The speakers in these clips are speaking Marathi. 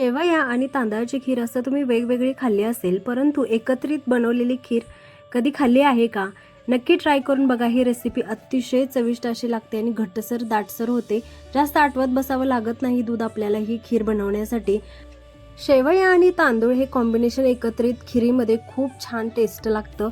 शेवया आणि तांदळाची खीर असं तुम्ही वेगवेगळी खाल्ली असेल परंतु एकत्रित बनवलेली खीर कधी खाल्ली आहे का? नक्की ट्राय करून बघा. ही रेसिपी अतिशय चविष्ट अशी लागते आणि घट्टसर दाटसर होते. जास्त आठवत बसावं लागत नाही दूध आपल्याला ही खीर बनवण्यासाठी. शेवया आणि तांदूळ हे कॉम्बिनेशन एकत्रित खिरीमध्ये खूप छान टेस्ट लागतं.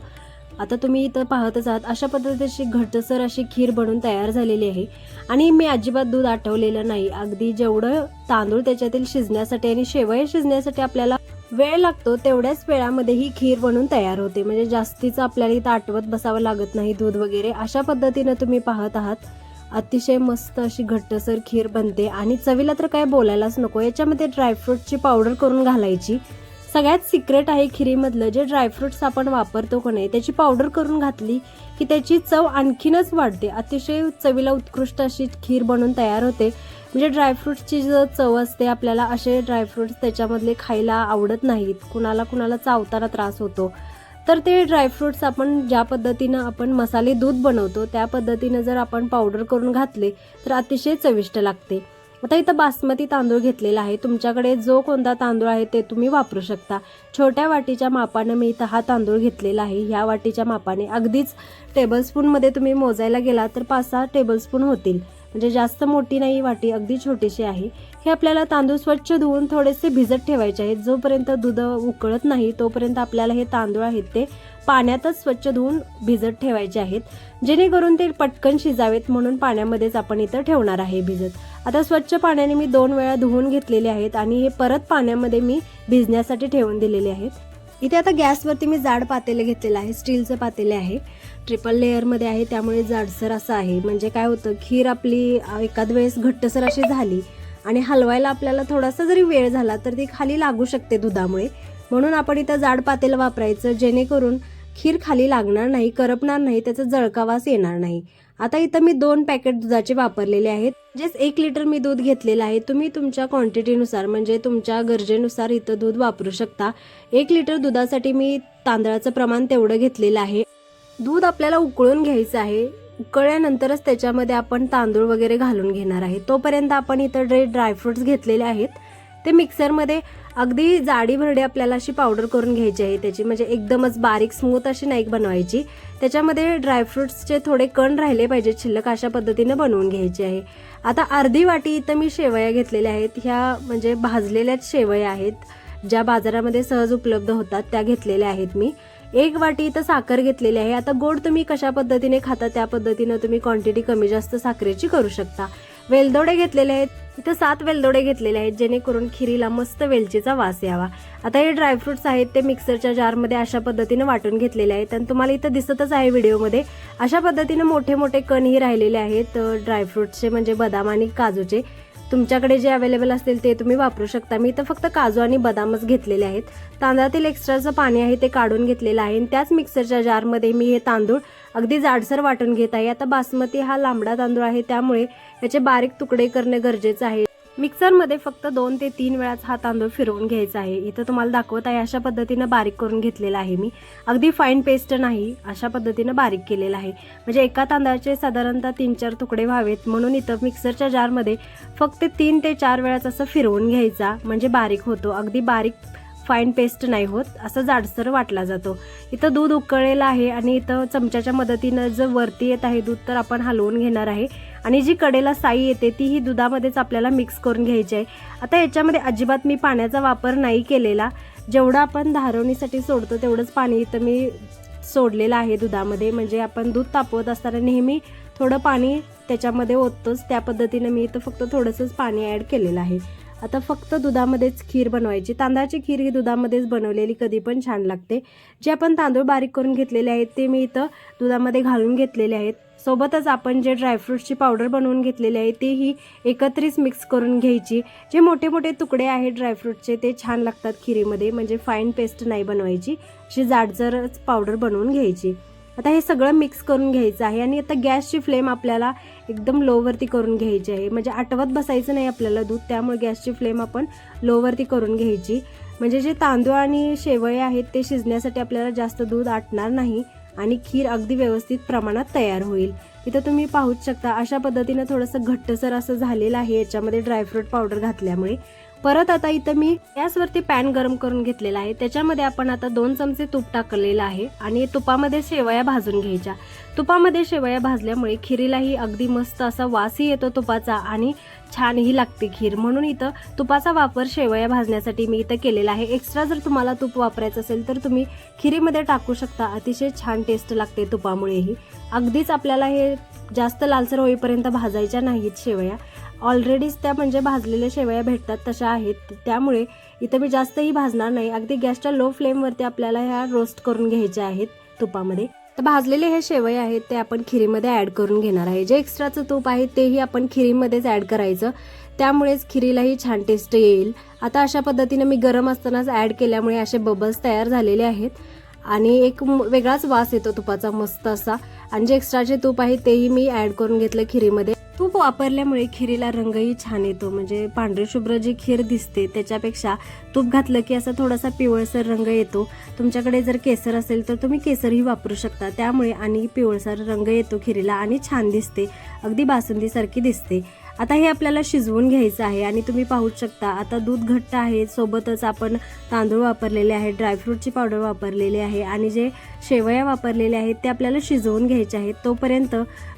आता तुम्ही इथं पाहतच आहात अशा पद्धतीची घटसर अशी खीर बनून तयार झालेली आहे. आणि मी अजिबात दूध आठवलेलं नाही. अगदी जेवढं तांदूळ त्याच्यातील शिजण्यासाठी आणि शेवया शिजण्यासाठी आपल्याला वेळ लागतो तेवढ्याच वेळामध्ये ही खीर बनून तयार होते. म्हणजे जास्तीचं आपल्याला इथं आठवत बसावं लागत नाही दूध वगैरे. अशा पद्धतीनं तुम्ही पाहत आहात. अतिशय मस्त अशी घट्टसर खीर बनते. आणि चवीला तर काय बोलायलाच नको. याच्यामध्ये ड्रायफ्रूटची पावडर करून घालायची. सगळ्यात सिक्रेट आहे खिरीमधलं जे ड्रायफ्रुट्स आपण वापरतो का नाही त्याची पावडर करून घातली की त्याची चव आणखीनच वाढते. अतिशय चवीला उत्कृष्ट अशी खीर बनून तयार होते. म्हणजे ड्रायफ्रुट्सची जर चव असते आपल्याला असे ड्रायफ्रुट्स त्याच्यामधले खायला आवडत नाहीत. कुणाला कुणाला चावताना त्रास होतो. तर ते ड्रायफ्रुट्स आपण ज्या पद्धतीनं आपण मसाले दूध बनवतो त्या पद्धतीनं जर आपण पावडर करून घातले तर अतिशय चविष्ट लागते. आता इथं बासमती तांदूळ घेतलेला आहे. तुमच्याकडे जो कोणता तांदूळ आहे ते तुम्ही वापरू शकता. छोट्या वाटीच्या मापानं मी इथं हा तांदूळ घेतलेला आहे. ह्या वाटीच्या मापाने अगदीच टेबलस्पूनमध्ये तुम्ही मोजायला गेला तर पाच सहा टेबलस्पून होतील. म्हणजे जास्त मोठी नाही वाटी अगदी छोटीशी आहे. हे आपल्याला तांदूळ स्वच्छ धुवून थोडेसे भिजत ठेवायचे आहेत. जोपर्यंत दूध उकळत नाही तोपर्यंत आपल्याला हे तांदूळ आहेत ते पाण्यातच स्वच्छ धुवून भिजत ठेवायचे आहेत. जेणेकरून ते पटकन शिजावेत म्हणून पाण्यामध्येच आपण इथं ठेवणार आहे भिजत. आता स्वच्छ पाण्याने मी दोन वेळा धुवून घेतलेले आहेत आणि हे परत पाण्यामध्ये मी भिजण्यासाठी ठेवून दिलेले आहेत. इथे आता गॅसवरती मी जाड पातेले घेतलेलं आहे स्टीलचं पातेले आहे. ट्रिपल लेअरमध्ये आहे त्यामुळे जाडसर असं आहे. म्हणजे काय होतं खीर आपली एखाद वेळेस घट्टसर अशी झाली आणि हलवायला आपल्याला थोडासा जरी वेळ झाला तर ती खाली लागू शकते दुधामुळे. म्हणून आपण इथं जाड पातेलं वापरायचं जेणेकरून खीर खाली लागणार नाही करपणार नाही त्याचा जळकावास येणार नाही. आता इथं मी दोन पॅकेट दुधाचे वापरलेले आहेत. म्हणजेच एक लिटर मी दूध घेतलेलं आहे. तुम्ही तुमच्या क्वांटिटीनुसार म्हणजे तुमच्या गरजेनुसार इथं दूध वापरू शकता. एक लिटर दुधासाठी मी तांदळाचं प्रमाण तेवढं घेतलेलं आहे. दूध आपल्याला उकळून घ्यायचं आहे. उकळल्यानंतरच त्याच्यामध्ये आपण तांदूळ वगैरे घालून घेणार आहे. तोपर्यंत आपण इथं ड्रे ड्रायफ्रुट्स घेतलेले आहेत ते मिक्सरमध्ये अगदी जाडी भरडी आपल्याला अशी पावडर करून घ्यायची आहे. त्याची म्हणजे एकदमच बारीक स्मूथ अशी नाही बनवायची. त्याच्यामध्ये ड्रायफ्रुट्सचे थोडे कण राहिले पाहिजेत शिल्लक अशा पद्धतीनं बनवून घ्यायची आहे. आता अर्धी वाटी इथं मी शेवया घेतलेल्या आहेत. ह्या म्हणजे भाजलेल्याच शेवया आहेत ज्या बाजारामध्ये सहज उपलब्ध होतात त्या घेतलेल्या आहेत मी. एक वाटी इथं साखर घेतलेली आहे. आता गोड तुम्ही कशा पद्धतीने खाता त्या पद्धतीनं तुम्ही क्वांटिटी कमी जास्त साखरेची करू शकता. वेलदोडे घेतलेले आहेत इथं सात वेलदोडे घेतलेले आहेत जेणेकरून खिरीला मस्त वेलचीचा वास यावा. आता हे ड्रायफ्रुट्स आहेत ते मिक्सरच्या जारमध्ये अशा पद्धतीने वाटून घेतलेले आहेत आणि तुम्हाला इथं दिसतच आहे व्हिडिओमध्ये. अशा पद्धतीने मोठे मोठे कणही राहिलेले आहेत ड्रायफ्रुट्सचे म्हणजे बदाम आणि काजूचे. तुमच्याकडे जे अवेलेबल असतील ते तुम्ही वापरू शकता. मी इथं फक्त काजू आणि बदामच घेतलेले आहेत. तांदळातील एक्स्ट्राचं पाणी आहे ते काढून घेतलेलं आहे आणि त्याच मिक्सरच्या जारमध्ये मी हे तांदूळ अगदी जाडसर वाटून घेत आहे. आता बासमती हा लांबडा तांदूळ आहे. त्यामुळे याचे बारीक तुकडे करणे गरजेचं आहे. मिक्सरमध्ये फक्त दोन ते तीन वेळाच हा तांदूळ फिरवून घ्यायचा आहे. इथं तुम्हाला दाखवत आहे अशा पद्धतीनं बारीक करून घेतलेला आहे मी. अगदी फाईन पेस्ट नाही अशा पद्धतीनं बारीक केलेला आहे. म्हणजे एका तांदळाचे साधारणतः तीन चार तुकडे व्हावेत. म्हणून इथं मिक्सरच्या जारमध्ये फक्त तीन ते चार वेळाच असं फिरवून घ्यायचा. म्हणजे बारीक होतो. अगदी बारीक फाईन पेस्ट नाही होत असं जाडसर वाटला जातो. इथं दूध उकळलेलं आहे आणि इथं चमच्याच्या मदतीनं जर वरती येत आहे दूध तर आपण हलवून घेणार आहे. आणि जी कडेला साई येते ती ही दुधामध्येच आपल्याला मिक्स करून घ्यायची आहे. आता याच्यामध्ये अजिबात मी पाण्याचा वापर नाही केलेला. जेवढं आपण धारवणीसाठी सोडतो तेवढंच पाणी इथं मी सोडलेलं आहे दुधामध्ये. म्हणजे आपण दूध तापवत असताना नेहमी थोडं पाणी त्याच्यामध्ये ओततोच. त्या पद्धतीनं मी इथं फक्त थोडंसंच पाणी ॲड केलेलं आहे. आता फक्त दुधामध्येच खीर बनवायची. तांदळाची खीर ही दुधामध्येच बनवलेली कधी पण छान लागते. जे आपण तांदूळ बारीक करून घेतलेले आहेत ते मी इथं दुधामध्ये घालून घेतलेले आहेत. सोबतच आपण जे ड्रायफ्रूटची पावडर बनवून घेतलेली आहे तेही एकत्रित मिक्स करून घ्यायची. जे मोठे मोठे तुकडे आहेत ड्रायफ्रूटचे ते छान लागतात खिरीमध्ये म्हणजे फाईन पेस्ट नाही बनवायची. अशी जाडजरच पावडर बनवून घ्यायची. आता हे सगळं मिक्स करून घ्यायचं आहे आणि आता गॅसची फ्लेम आपल्याला एकदम लोवरती करून घ्यायची आहे. म्हणजे आटवत बसायचं नाही आपल्याला दूध त्यामुळे गॅसची फ्लेम आपण लोवरती करून घ्यायची. म्हणजे जे तांदूळ आणि शेवळे आहेत ते शिजण्यासाठी आपल्याला जास्त दूध आटणार नाही आणि खीर अगदी व्यवस्थित प्रमाणात तयार होईल. इथं तुम्ही पाहूच शकता अशा पद्धतीनं थोडंसं घट्टसर असं झालेलं आहे याच्यामध्ये ड्रायफ्रूट पावडर घातल्यामुळे. परत आता इथं मी गॅसवरती पॅन गरम करून घेतलेला आहे. त्याच्यामध्ये आपण आता दोन चमचे तूप टाकलेलं आहे आणि तुपामध्ये शेवया भाजून घ्यायच्या. तुपामध्ये शेवया भाजल्यामुळे खिरीलाही अगदी मस्त असा वासही येतो तुपाचा आणि छानही लागते खीर. म्हणून इथं तुपाचा वापर शेवया भाजण्यासाठी मी इथं केलेला आहे. एक्स्ट्रा जर तुम्हाला तूप वापरायचं असेल तर तुम्ही खिरीमध्ये टाकू शकता. अतिशय छान टेस्ट लागते तुपामुळेही. अगदीच आपल्याला हे जास्त लालसर होईपर्यंत भाजायच्या नाहीत शेवया. ऑलरेडीच त्या म्हणजे भाजलेल्या शेवया भेटतात तशा आहेत. त्यामुळे इथं मी जास्तही भाजणार नाही. अगदी गॅसच्या लो फ्लेमवरती आपल्याला ह्या रोस्ट करून घ्यायच्या आहेत तुपामध्ये. तर भाजलेले हे शेवय आहेत ते आपण खिरीमध्ये ॲड करून घेणार आहे. जे एक्स्ट्राचं तूप आहे तेही आपण खिरीमध्येच ॲड करायचं. त्यामुळेच खिरीलाही छान टेस्ट येईल. आता अशा पद्धतीने मी गरम असतानाच ॲड केल्यामुळे असे बबल्स तयार झालेले आहेत. आणि एक वेगळाच वास येतो तुपाचा मस्त असा. आणि जे एक्स्ट्राचे तूप आहे तेही मी ॲड करून घेतलं खिरीमध्ये. तूप वापरल्यामुळे खिरीला रंगही छान येतो. म्हणजे पांढरी शुभ्र जी खीर दिसते त्याच्यापेक्षा तूप घातलं की असा थोडासा पिवळसर रंग येतो. तुमच्याकडे जर केसर असेल तर तुम्ही केसरही वापरू शकता. त्यामुळे आणि पिवळसर रंग येतो खिरीला आणि छान दिसते. अगदी बासुंदीसारखी दिसते. आता हे आपल्याला शिजवून घ्यायचं आहे आणि तुम्ही पाहूच शकता आता दूध घट्ट आहे. सोबतच आपण तांदूळ वापरलेले आहे ड्रायफ्रूटची पावडर वापरलेली आहे आणि जे शेवया वापरलेले आहेत ते आपल्याला शिजवून घ्यायचे आहेत. तोपर्यंत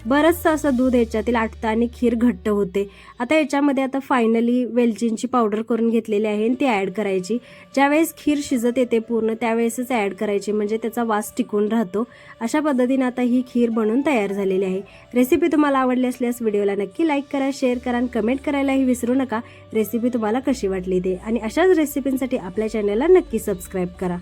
बरंचसं असं दूध याच्यातील आटतं आणि खीर घट्ट होते. आता याच्यामध्ये आता फायनली वेलचींची पावडर करून घेतलेली आहे आणि ती ॲड करायची. ज्यावेळेस खीर शिजत येते पूर्ण त्यावेळेसच ॲड करायची. म्हणजे त्याचा वास टिकून राहतो. अशा पद्धतीने आता ही खीर बनून तयार झालेली आहे. रेसिपी तुम्हाला आवडली असल्यास व्हिडिओला नक्की लाईक करा शेअर करा आणि कमेंट करायलाही विसरू नका. रेसिपी तुम्हाला कशी वाटली ते. आणि अशाच रेसिपींसाठी आपल्या चॅनलला नक्की सबस्क्राईब करा.